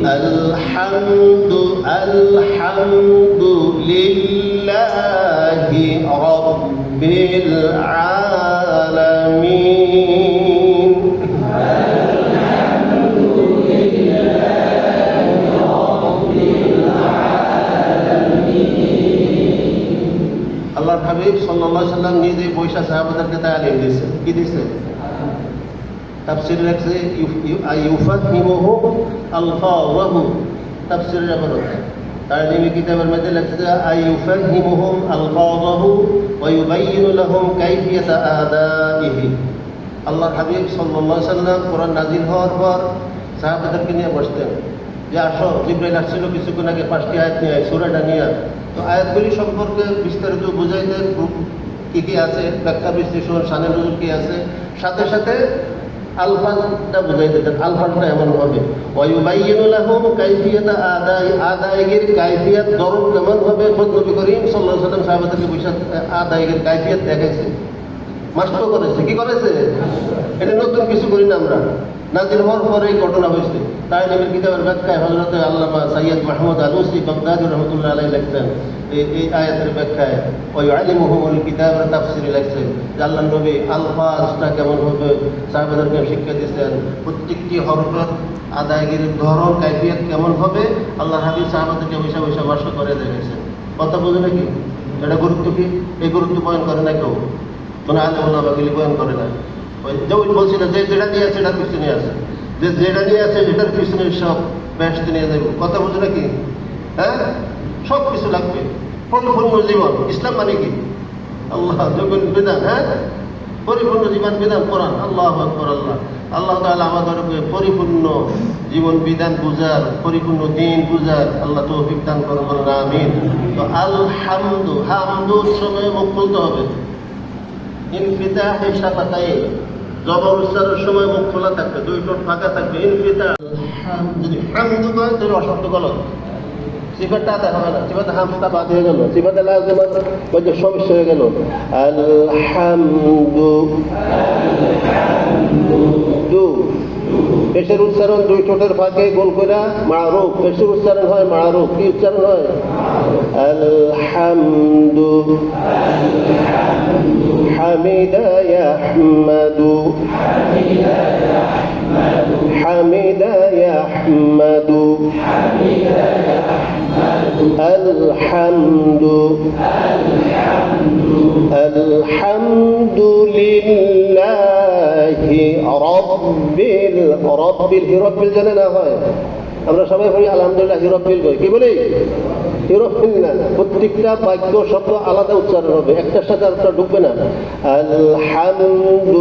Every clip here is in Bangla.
الحمد الحمد لله رب العالمين আল্লাহর হাবিব সাল্লাল্লাহু আলাইহি সাল্লাম নিজে পয়সা সাহাবাদেরকে তালিম দিয়েছে কি দিয়েছে তাফসির রাখছে ইউফাহিমুহুম আলফাযাহু তাফসিরের আবারত তালিমি কিতাবের মধ্যে আলফাযাহু ওয়া ইউবাইয়িনু লাহুম কাইফিয়াতা আদাইহি। হাবিব সাল্লাল্লাহু সাল্লাম কোরআন নাজিল হওয়ার পর সাহাবাদেরকে নিয়ে বসতেন। যে আসো, জিব্রাইল আসছিল কিছুক্ষণ আগে পাঁচটি আয়াত নিয়ে আয়, সুরাটা নিয়ে আয়। তো আয়াতগুলি সম্পর্কে বিস্তারিত বুঝাইতে কি কি আছে, ব্যাখ্যা বিশ্লেষণ সানে নজর কি আছে? সাথে সাথে আলফাজটা বুঝাই দিতেন আলফাজটা এমন হবে। ওয়ুবাইয়িনুলাহুম কাইফিয়াতা আদাই আদায়ের কাইফিয়াত দরদ কেমন হবে? খোদ নবী করিম সাল্লাহ সাল্লাম সাহাবাদেরকে বৈশাখ আদায়ের কাইফিয়াত দেখাইছে। মাস্ট করেছে, কি করেছে? এটা নতুন কিছু করি না আমরা। নাজির হওয়ার পরে ঘটনা হয়েছে। তাই নবীর কিতাবের ব্যাখ্যায় হজরত আল্লামা সৈয়দ মাহমুদ আলুসি বাগদাদি রহমতুল্লাহ আলাই লিখতেন এই এই আয়াতের ব্যাখ্যায় ওই আলিমুহুমুল কিতাবের তাফসিরে লিখছেন যে আল্লাহ নবী আলফাজটা কেমন হবে সাহেবদেরকে শিক্ষা দিচ্ছেন প্রত্যেকটি হরফের আদায়গির ধরন, কাইফিয়ত কেমন হবে আল্লাহ হাবিব সাহাবাদেরকে বৈশা বৈশা বাস করে দেখেছেন। কথা বোঝে নাকি? এটা গুরুত্ব কি? এই গুরুত্ব বয়ন করে না কেউ? কোনো আলে ওলা বাকিলি বয়ন করে না। ওই যে ওই বলছিল যে যেটা আছে সেটার পিছনে আছে। যে যেটা নিয়ে আছে সেটার পিছনে সব ব্যস্ত নিয়ে যাব কথা বুঝো নাকি? হ্যাঁ? সব কিছু লাগবে। পরিপূর্ণ জীবন। ইসলাম মানে কি? আল্লাহ যোগন বিধান হ্যাঁ? পরিপূর্ণ জীবন, বিধান, কোরআন। আল্লাহ আকবর, আল্লাহ। আল্লাহ তাআলা আমাদেরকে পরিপূর্ণ জীবন, বিধান বুঝার, পরিপূর্ণ দিন বুঝার আল্লাহ তৌফিক দান করুন, বলেন আমিন। তো আলহামদু, হামদুর সময় মুখ খুলতে হবে। ইনফিতাহ শাফাতাইন জবর উচ্চারণের সময় মুখ খোলা থাকবে, দুই ঠোঁট ফাঁকা থাকবে ইনফিতা যদি হামদু কয় তাহলে অশব্দ গলত সিফাতটা না। বাদ হয়ে গেল। সিফাতে যে সমস্যা হয়ে গেল। পেশের উচ্চারণ দুই ঠোঁটের ফাঁকে গোল করে মারুক পেশের উচ্চারণ হয় মারুক কি উচ্চারণ হয় আলহামদু হামিদা ইয়াহমাদু হামিদা ইয়াহমাদু আলহামদু আলহামদু আলহামদুলিল্লাহ রব্বিল রব্বিল হিরব্বিল জানে না হয়। আমরা সবাই বলি আলহামদুলিল্লাহ হিরব্বিল কই কি বলি? হিরব্বিল না, প্রত্যেকটা বাক্য শব্দ আলাদা উচ্চারণ হবে। একটার সাথে আরেকটা ঢুকবে না। আলহামদুলিল্লাহ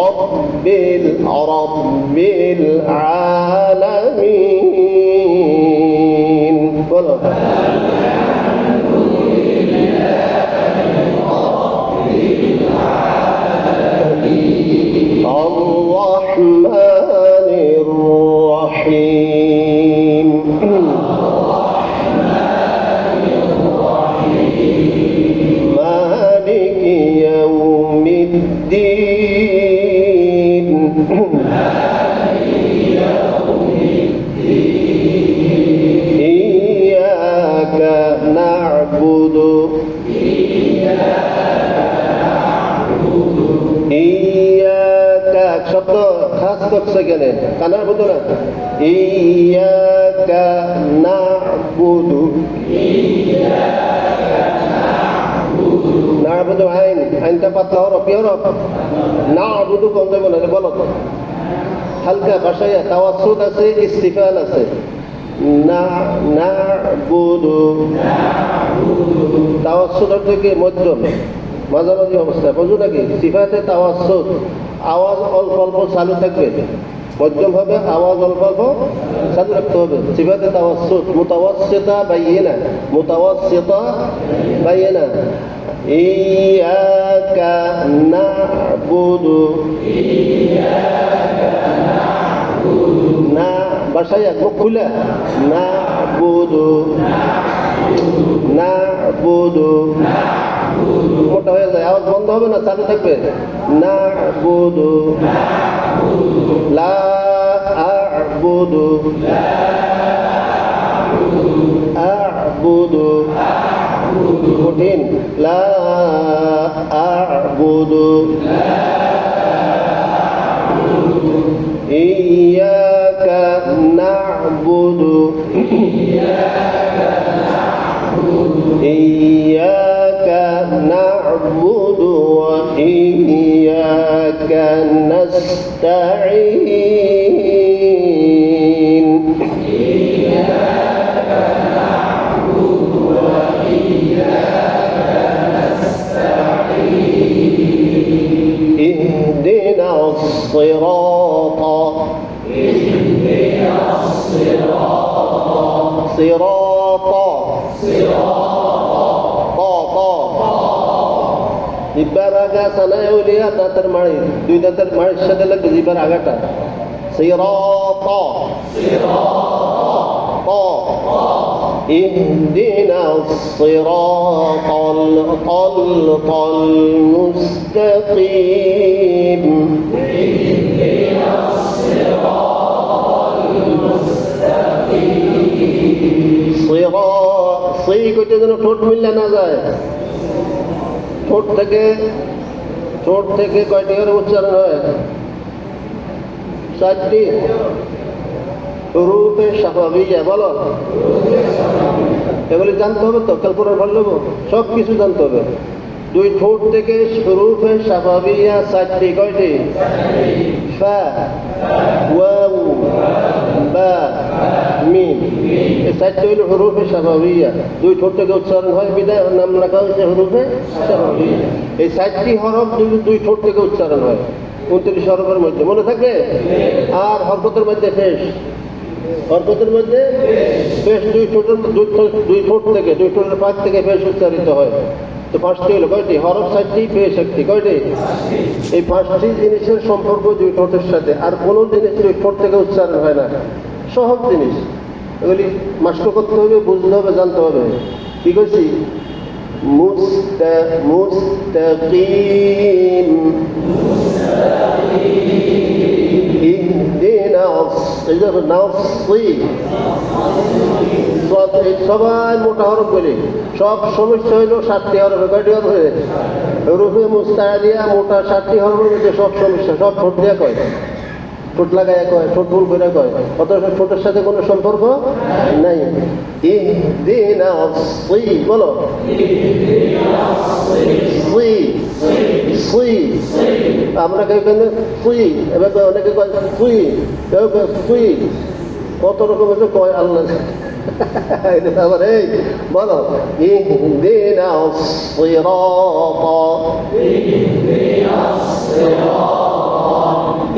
রব্বিল রব্বিল আলা করছে কেন বুধ না আইন, আইনটা পাতলা কম না বলো তো। হালকা ভাষায় তাওয়াসুদ আছে আছে। থেকে মধ্যম মাঝামাঝি অবস্থা। বুঝো নাকি? সিফাতে তাওয়াসুদ আওয়াজ অল্প অল্প, চালু থাকবে। মধ্যম হবে আওয়াজ অল্প অল্প চালু রাখতে হবে। সিফাতে তাওয়াসুদ মুতাওয়াসিতা বাইয়িনা মুতাওয়াসিতা বাইয়িনা। ইয়াকা না'বুদু না, বাসায়, মুখ খুলে। না বুধু না বুধু মোটা হয়ে যায়, আওয়াজ বন্ধ হবে না চালু থাকবে। না বুধু লা أعبد لا أعبد أعبد لا أعبد لا أعبد إياك نعبد إياك نعبد إياك نعبد وإياك نستعين اهدنا الصراط صراط طا طا জিব্বার আগা সানায় উলিয়া দাঁতের মাড়ি দুই দাঁতের মাড়ির সাথে লাগবে জিব্বার আগাটা صراط طا اهدنا الصراط الطلق المستقيم এদিক হইতে যেন ঠোঁট মিললে না যায়? ঠোঁট থেকে ঠোঁট থেকে কয়টি করে উচ্চারণ হয়? চারটি। রূপে স্বাভাবিক হ্যাঁ, বলো। এগুলি জানতে হবে তো কাল কোরআন পড়লে সব কিছু জানতে হবে। দুই ঠোঁট থেকে রূপে সাফাবিয়া হ্যাঁ, চারটি, কয়টি? ফা, ওয়াউ, বা, মিম। চারটি হইল হরুফে স্বাভাবিয়া দুই ঠোঁট থেকে উচ্চারণ হয় বিদায় নাম রাখা হয়েছে হরুফে স্বাভাবিয়া এই চারটি হরফ দুই দুই ঠোঁট থেকে উচ্চারণ হয়। উনত্রিশ হরফের মধ্যে, মনে থাকবে আর হরকতের মধ্যে ফেস? হরকতের মধ্যে ফেস, দুই ঠোঁটের দুই দুই ঠোঁট থেকে, দুই ঠোঁটের পাক থেকে ফেস উচ্চারিত হয়। তো পাঁচটি হলো কয়টি? হরফ চারটি, ফেস একটি, কয়টি? এই পাঁচটি জিনিসের সম্পর্ক দুই ঠোঁটের সাথে, আর কোনো জিনিস দুই ঠোঁট থেকে উচ্চারণ হয় না। সহজ জিনিস। এগুলি মাস্ট করতে হবে, বুঝতে হবে, জানতে হবে। কি করছি সবাই মোটা হরফ বলি। সব সমস্যা হইল সাতটি হরফে কয়টি হরফে রুফে মুস্তাদিয়া মোটা সাতটি হরফের মধ্যে সব সমস্যা সব ঠোঁট দিয়া কয় ঠোঁট লাগায় কয়, ঠোঁট ভুল করে কয় অথচ ঠোঁটের সাথে কোনো সম্পর্ক নাই। বলো আমরা সুই অনেকে কয় সুই সুই কত রকম কয় আল্লাহ বলো। ইহদিনা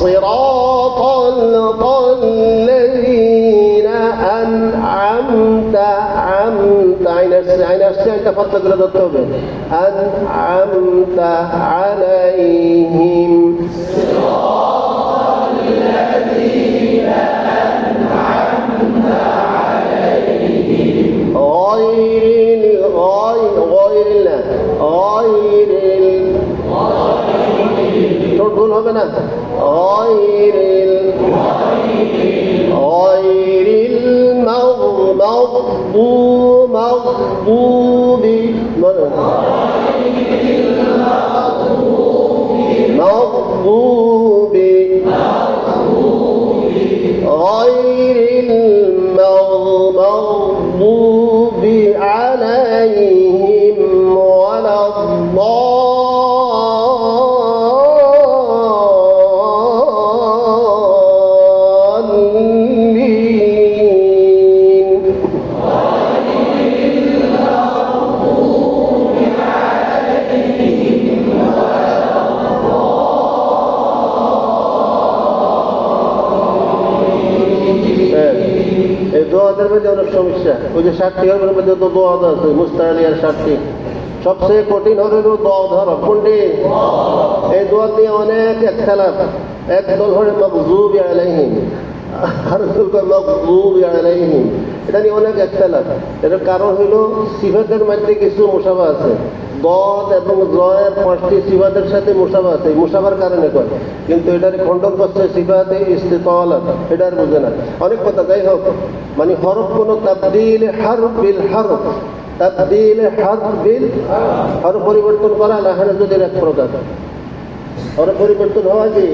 صراط الذين أنعمت عمت عين السجدة فاطلق لدى الطبع أنعمت عليهم. صراط الذين أنعمت عليهم. غير সমস্যা। ওই যে ষাটটি হবে মধ্যে তো দোয়া আছে মুস্তারিয়ার ষাটটি সবচেয়ে কঠিন হবে হলো দোয়া ধর কোনটি? এই দোয়া দিয়ে অনেক একতলাফ একদল হলে মকজুব আলাইহিম। আর দল মকজুব আলাইহিম। এটা নিয়ে অনেক এক একতলাফ এটার কারণ হইল সিফাতের মধ্যে কিছু মুসাফা আছে। দদ এবং জয়ের পাঁচটি সিফাতের সাথে মুসাফা আছে এই মুসাফার কারণে কয়? কিন্তু এটার খণ্ডন করছে সিফাতে ইস্তেতল এটার বুঝে না। অনেক কথা, যাই হোক। মানে হরফ কোন তাবদিল হার বিল হরফ। তাবদিল হারফ বিল হর পরিবর্তন করা না হলে যদি এক প্রকার। হরফ পরিবর্তন হওয়া কি?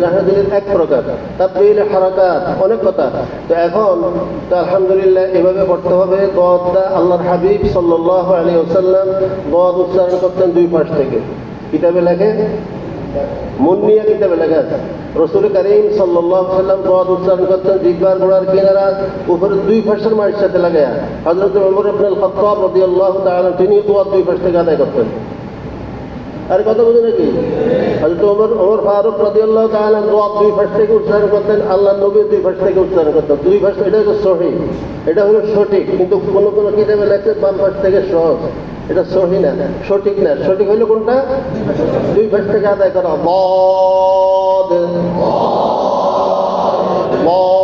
লাহানাজুদের এক প্রকার। তাবদিল, হারাকাত, অনেক কথা। তো এখন তো আলহামদুলিল্লাহ এভাবে পড়তে হবে। দোয়াটা আল্লাহর হাবিব সাল্লাল্লাহু আলাইহি ওয়াসাল্লাম দোয়া উচ্চারণ করতেন দুই পাশ থেকে। কিতাবে লেখে? মুন্নিয়া কিতাবে লেখা আছে। রসুল করিম সাল্লাহ সাল্লাম দোয়াদ উচ্চারণ করতেন জিব্বার গোড়ার কিনারা উপরে দুই ফাঁসের মায়ের সাথে লাগায়া। হজরত ওমর আব্দুল খত্তাব তিনি দোয়াদ দুই ফাঁস থেকে আদায় করতেন। আরে কথা বুঝে নাকি? হজরত ওমর ওমর ফারুক রাদিয়াল্লাহ তাআলা দোয়া দুই ভাষ থেকে উচ্চারণ করতেন, আল্লাহ নবী দুই ভাষ থেকে উচ্চারণ করতেন। দুই ভাষ এটা হলো সহি। এটা হলো সঠিক, কিন্তু কোনো কোনো কিতাবে লেখছে বাম ভাষ থেকে সহজ। এটা সহি না, সঠিক না। সঠিক হইল কোনটা? দুই ভাষ থেকে আদায় করা। বদ। বদ।